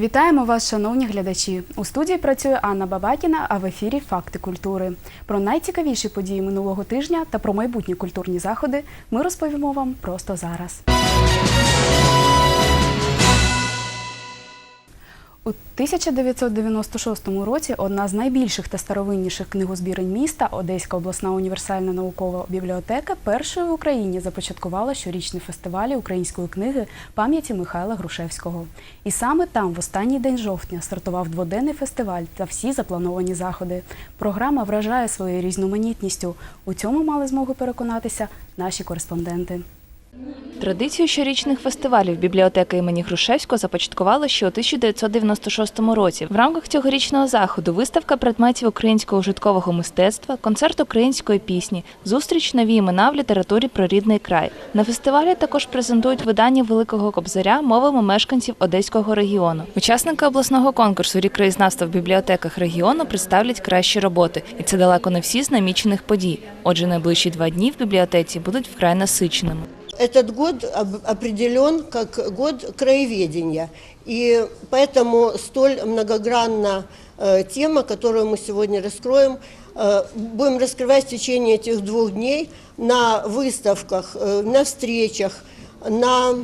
Вітаємо вас, шановні глядачі. У студії працює Анна Бабакіна, а в ефірі Факти культури. Про найцікавіші події минулого тижня та про майбутні культурні заходи ми розповімо вам просто зараз. У 1996 році одна з найбільших та старовинніших книгозбірень міста, Одеська обласна універсальна наукова бібліотека, першою в Україні започаткувала щорічні фестивалі української книги пам'яті Михайла Грушевського. І саме там, в останній день жовтня, стартував дводенний фестиваль та всі заплановані заходи. Програма вражає своєю різноманітністю. У цьому мали змогу переконатися наші кореспонденти. Традицію щорічних фестивалів бібліотека імені Грушевського започаткувала ще у 1996 році. В рамках цьогорічного заходу виставка предметів українського ужиткового мистецтва, концерт української пісні, зустріч нові імена в літературі про рідний край. На фестивалі також презентують видання Великого Кобзаря мовами мешканців Одеського регіону. Учасники обласного конкурсу Рік краєзнавства в бібліотеках регіону представлять кращі роботи, і це далеко не всі з намічених подій. Отже, найближчі два дні в бібліотеці будуть вкрай насиченими Этот год об- определен как год краеведения, и поэтому столь многогранна э, тема, которую мы сегодня раскроем, э, будем раскрывать в течение этих двух дней на выставках, э, на встречах, на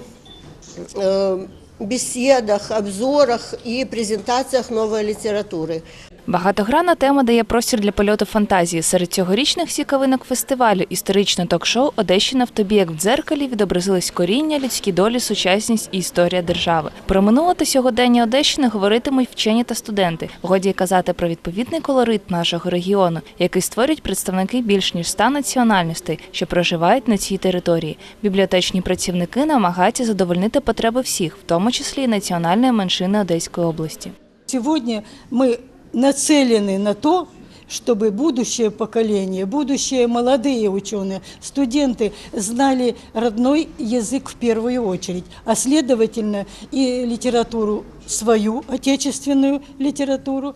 э, беседах, обзорах и презентациях новой литературы. Багатогранна тема дає простір для польоту фантазії. Серед цьогорічних цікавинок фестивалю історичне ток-шоу Одещина в тобі як в дзеркалі відобразились коріння, людські долі, сучасність і історія держави. Про минуле та сьогодення Одещини говоритимуть вчені та студенти. Годі казати про відповідний колорит нашого регіону, який створюють представники більш ніж ста національностей, що проживають на цій території. Бібліотечні працівники намагаються задовольнити потреби всіх, в тому числі і національної меншини Одеської області. Сегодня мы нацелены на то, чтобы будущее поколение, будущие молодые ученые, студенты знали родной язык в первую очередь, а следовательно и литературу свою, отечественную литературу.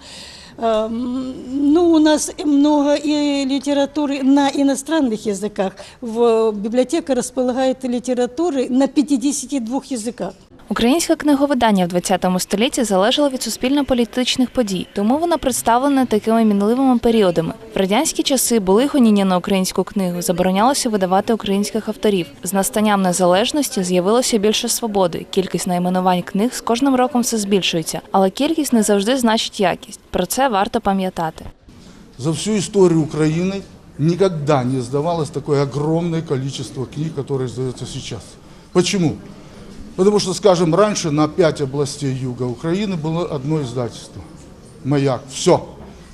Эм, Ну, у нас много и литературы на иностранных языках. В библиотека располагает литературы на 52 языках. Українське книговидання в 20 столітті залежало від суспільно-політичних подій, тому воно представлене такими мінливими періодами. В радянські часи були гоніння на українську книгу, заборонялося видавати українських авторів. З настанням незалежності з'явилося більше свободи. Кількість найменувань книг з кожним роком все збільшується, але кількість не завжди значить якість. Про це варто пам'ятати. За всю историю Украины никогда не издавалось такое огромное количество книг, которые издаются сейчас. Почему? Потому что, скажем, раньше на пять областей юга Украины было одно издательство. «Маяк». Все.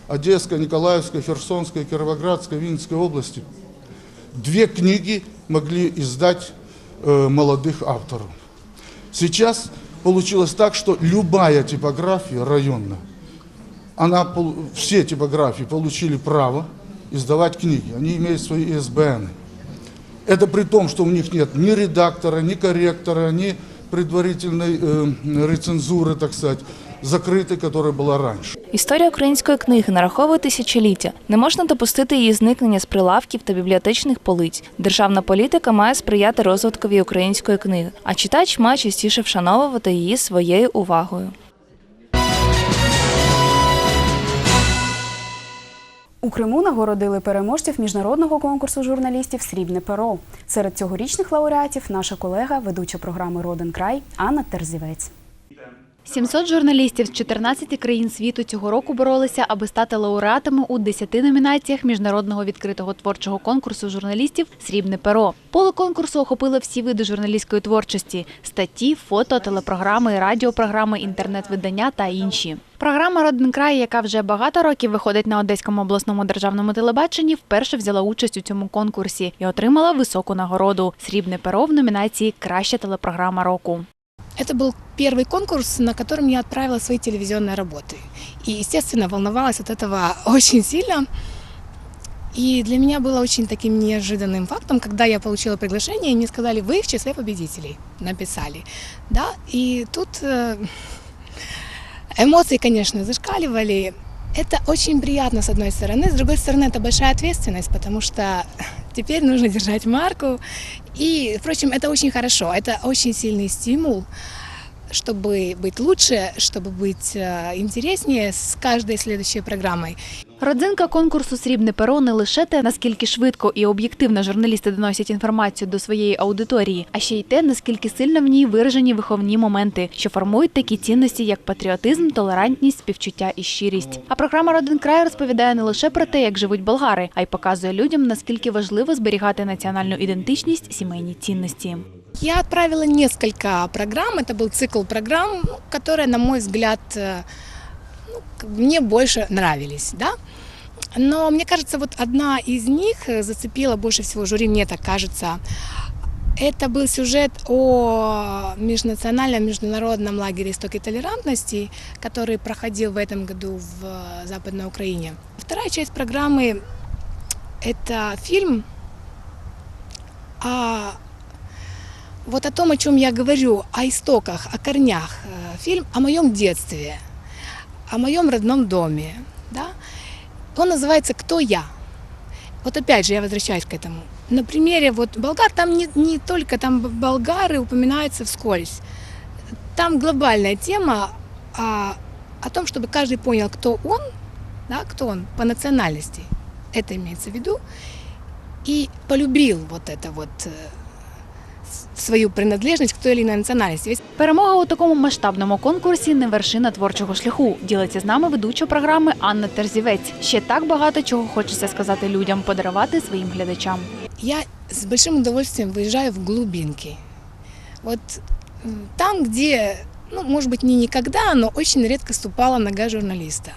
Одесская, Николаевская, Херсонская, Кировоградская, Винницкая области. Две книги могли издать э, молодых авторов. Сейчас получилось так, что любая типография районная, она, все типографии получили право издавать книги. Они имеют свои ИСБН. Это при том, что у них нет ни редактора, ни корректора, ни предварительной э, рецензуры, так сказать, закрытой, которая была раньше. Історія української книги нараховує тисячоліття. Не можна допустити її зникнення з прилавків та бібліотечних полиць. Державна політика має сприяти розвиткові української книги, а читач має частіше вшановувати її своєю увагою. У Криму нагородили переможців міжнародного конкурсу журналістів Срібне перо. Серед цьогорічних лауреатів наша колега, ведуча програми Роден край Анна Терзівець. 700 журналістів з 14 країн світу цього року боролися, аби стати лауреатами у 10 номінаціях міжнародного відкритого творчого конкурсу журналістів Срібне перо. Поле конкурсу охопило всі види журналістської творчості: статті, фото, телепрограми, радіопрограми, інтернет-видання та інші. Програма Родин край, яка вже багато років виходить на Одеському обласному державному телебаченні, вперше взяла участь у цьому конкурсі і отримала високу нагороду Срібне перо в номінації Краща телепрограма року. Это был первый конкурс, на котором я отправила свои телевизионные работы. И, естественно, волновалась от этого очень сильно. И для меня было очень таким неожиданным фактом, когда я получила приглашение, и мне сказали, вы в числе победителей, написали. Да, и тут э, эмоции, конечно, зашкаливали. Это очень приятно, с одной стороны. С другой стороны, это большая ответственность, потому что теперь нужно держать марку. И, впрочем, это очень хорошо. Это очень сильный стимул чтобы быть лучше, чтобы быть э, интереснее с каждой следующей программой. Родзинка конкурсу Срібне перо не лише те, наскільки швидко і об'єктивно журналісти доносять інформацію до своєї аудиторії, а ще й те, наскільки сильно в ній виражені виховні моменти, що формують такі цінності, як патріотизм, толерантність, співчуття і щирість. А програма Родин край розповідає не лише про те, як живуть болгари, а й показує людям, наскільки важливо зберігати національну ідентичність, сімейні цінності. Я отправила несколько программ, это был цикл программ, ну, которые, на мой взгляд, э, ну, к- мне больше нравились, да. Но мне кажется, вот одна из них э, зацепила больше всего жюри, мне так кажется. Это был сюжет о межнациональном международном лагере истоки толерантности, который проходил в этом году в э, Западной Украине. Вторая часть программы – это фильм о вот о том, о чем я говорю, о истоках, о корнях. Э, Фильм о моем детстве, о моем родном доме. Да? Он называется «Кто я?». Вот опять же я возвращаюсь к этому. На примере вот болгар, там не, не только там болгары упоминаются вскользь. Там глобальная тема о, о том, чтобы каждый понял, кто он, да, кто он по национальности. Это имеется в виду. И полюбил вот это вот э, свою принадлежность к той или иной национальности. Ведь Перемога у такому масштабному конкурсі не вершина творчого шляху. Ділиться з нами ведуча програми Анна Терзівець. Ще так багато чого хочеться сказати людям, подарувати своїм глядачам. я с большим удовольствием выезжаю в глубинки. Вот м, там, где, ну, может быть, не никогда, но очень редко ступала нога журналиста.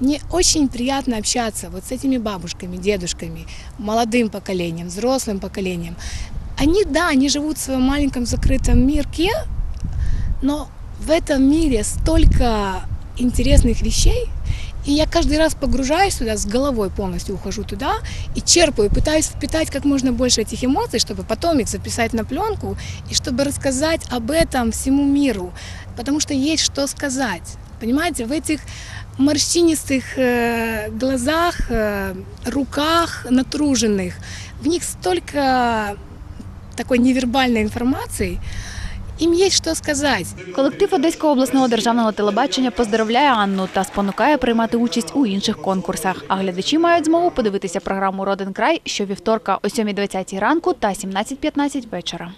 Мне очень приятно общаться вот с этими бабушками, дедушками, молодым поколением, взрослым поколением. Они, да, они живут в своем маленьком закрытом мирке, но в этом мире столько интересных вещей, и я каждый раз погружаюсь туда, с головой полностью ухожу туда и черпаю, пытаюсь впитать как можно больше этих эмоций, чтобы потом их записать на пленку и чтобы рассказать об этом всему миру. Потому что есть что сказать. Понимаете, в этих морщинистых э, глазах, э, руках натруженных, в них столько такой невербальной информацией, їм є що сказати. Колектив Одеського обласного державного телебачення поздоровляє Анну та спонукає приймати участь у інших конкурсах. А глядачі мають змогу подивитися програму Родин край щовівторка о 7.20 ранку та 17.15 вечора.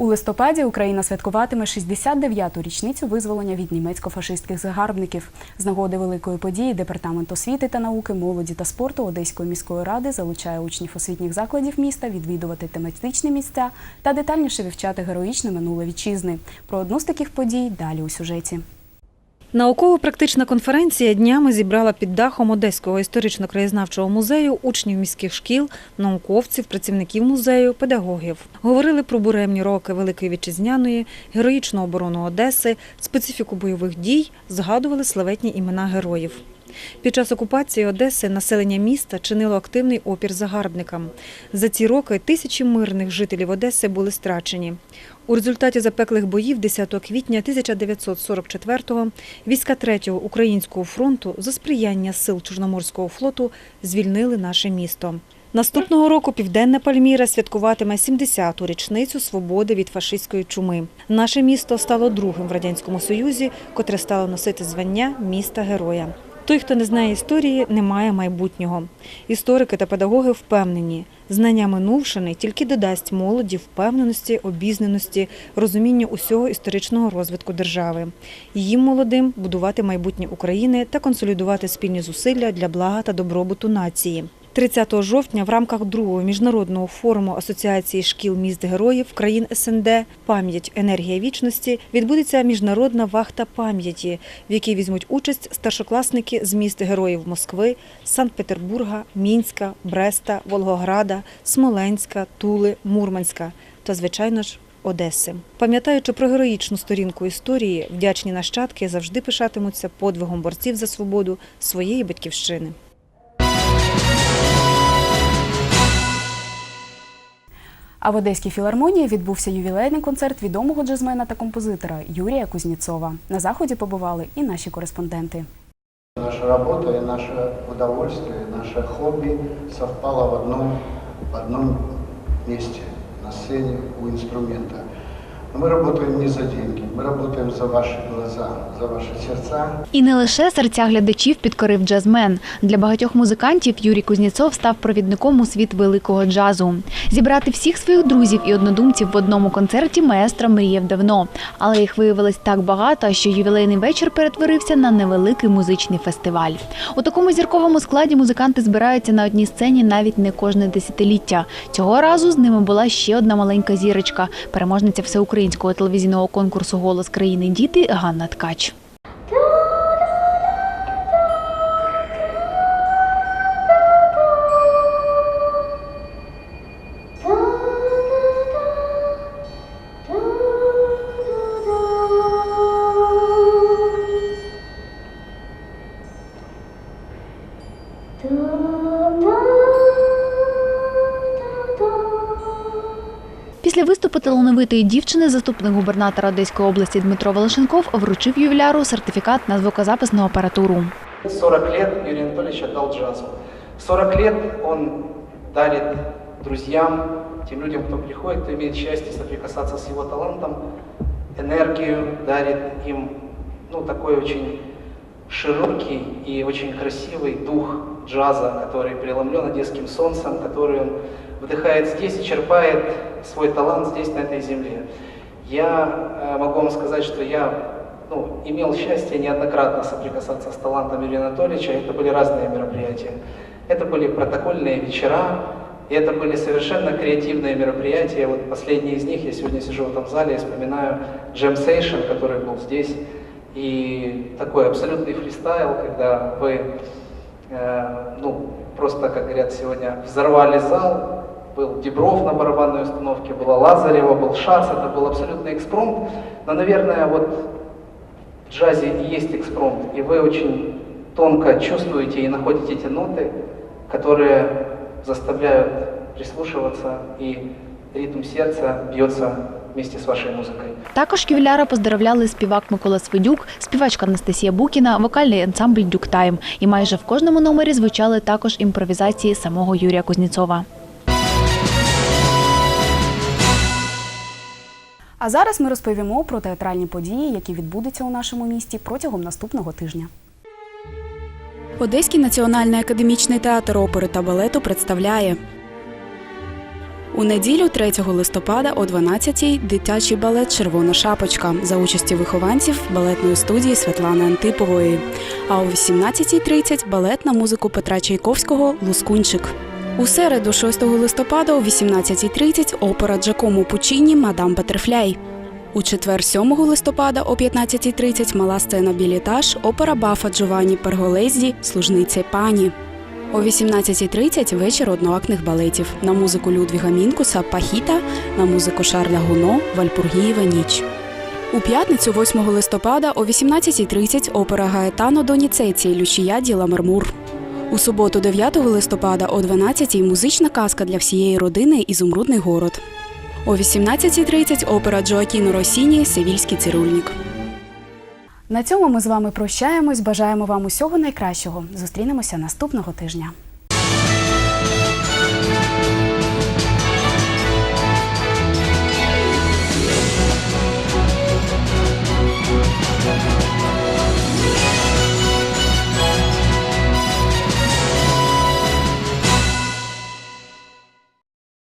У листопаді Україна святкуватиме 69-ту річницю визволення від німецько-фашистських загарбників. З нагоди великої події Департамент освіти та науки, молоді та спорту Одеської міської ради залучає учнів освітніх закладів міста відвідувати тематичні місця та детальніше вивчати героїчне минуле вітчизни. Про одну з таких подій далі у сюжеті. Науково-практична конференція днями зібрала під дахом Одеського історично-краєзнавчого музею учнів міських шкіл, науковців, працівників музею, педагогів. Говорили про буремні роки Великої Вітчизняної, героїчну оборону Одеси, специфіку бойових дій, згадували славетні імена героїв. Під час окупації Одеси населення міста чинило активний опір загарбникам. За ці роки тисячі мирних жителів Одеси були страчені. У результаті запеклих боїв 10 квітня 1944-го війська 3-го Українського фронту за сприяння сил Чорноморського флоту звільнили наше місто. Наступного року Південна Пальміра святкуватиме 70-ту річницю свободи від фашистської чуми. Наше місто стало другим в Радянському Союзі, котре стало носити звання міста героя. Той, хто не знає історії, не має майбутнього. Історики та педагоги впевнені, знання минувшини тільки додасть молоді впевненості, обізнаності, розуміння усього історичного розвитку держави. Їм молодим будувати майбутнє України та консолідувати спільні зусилля для блага та добробуту нації. 30 жовтня в рамках другого міжнародного форуму Асоціації шкіл міст героїв країн СНД Пам'ять енергія вічності відбудеться міжнародна вахта пам'яті, в якій візьмуть участь старшокласники з міст героїв Москви, Санкт-Петербурга, Мінська, Бреста, Волгограда, Смоленська, Тули, Мурманська та, звичайно ж, Одеси. Пам'ятаючи про героїчну сторінку історії, вдячні нащадки завжди пишатимуться подвигом борців за свободу своєї батьківщини. А в Одеській філармонії відбувся ювілейний концерт відомого джазмена та композитора Юрія Кузнєцова. На заході побували і наші кореспонденти. Наша робота і наше удовольствие, наше хобі совпало в одному в одному місці на сцені у інструмента. Ми працюємо не за деньги, мы работаем за ваши глаза, за ваши сердца. І не лише серця глядачів підкорив джазмен. Для багатьох музикантів Юрій Кузнєцов став провідником у світ великого джазу. Зібрати всіх своїх друзів і однодумців в одному концерті маестро мріяв давно, але їх виявилось так багато, що ювілейний вечір перетворився на невеликий музичний фестиваль. У такому зірковому складі музиканти збираються на одній сцені навіть не кожне десятиліття. Цього разу з ними була ще одна маленька зірочка, переможниця всеукраїнського телевізійного конкурсу Голос країни діти Ганна Ткач. Після виступу талановитої дівчини заступник губернатора Одеської області Дмитро Волошенков вручив ювіляру сертифікат на звукозаписну апаратуру. 40 лет Юрий Анатольевич отдал джазу. 40 лет он дарит друзьям, тем людям, кто приходит, кто имеет счастье соприкасаться с его талантом, энергию, дарит им ну, такой очень широкий и очень красивый дух джаза, который преломлен одесским солнцем, который он вдыхает здесь и черпает свой талант здесь, на этой земле. Я э, могу вам сказать, что я ну, имел счастье неоднократно соприкасаться с талантом Юрия Анатольевича. Это были разные мероприятия. Это были протокольные вечера, и это были совершенно креативные мероприятия. Вот последний из них, я сегодня сижу в этом зале и вспоминаю Jam Session, который был здесь. И такой абсолютный фристайл, когда вы, э, ну, просто, как говорят сегодня, взорвали зал, был Дебров на барабанной установке, была Лазарева, был Шац, это был абсолютный экспромт. Но, наверное, вот в джазе и есть экспромт, и вы очень тонко чувствуете и находите эти ноты, которые заставляют прислушиваться, и ритм сердца бьется вместе с вашей музыкой. Також ювіляра поздоровляли співак Микола Свидюк, співачка Анастасія Букіна, вокальний ансамбль Дюктайм. І майже в кожному номері звучали також імпровізації самого Юрія Кузнєцова. А зараз ми розповімо про театральні події, які відбудуться у нашому місті протягом наступного тижня. Одеський національний академічний театр опери та балету представляє у неділю 3 листопада о 12-й дитячий балет Червона шапочка за участі вихованців балетної студії Світлани Антипової. А о 18.30 балет на музику Петра Чайковського Лускунчик. У середу, 6 листопада о 18.30 опера Джакому Пучіні Мадам Батерфляй. У четвер 7 листопада о 15.30 мала сцена Білітаж, опера Бафа Джованні Перголезді Служниця пані. О 18.30 вечір одноактних балетів на музику Людвіга Мінкуса Пахіта, на музику Шарля Гуно Вальпургієва ніч. У п'ятницю, 8 листопада о 18.30 опера Гаетано Доніцеці Лючія Діла Мармур. У суботу, 9 листопада о 12-й музична казка для всієї родини Ізумрудний город. О 18.30 опера Джоакіно Росіні Севільський цирульник. На цьому ми з вами прощаємось. Бажаємо вам усього найкращого. Зустрінемося наступного тижня.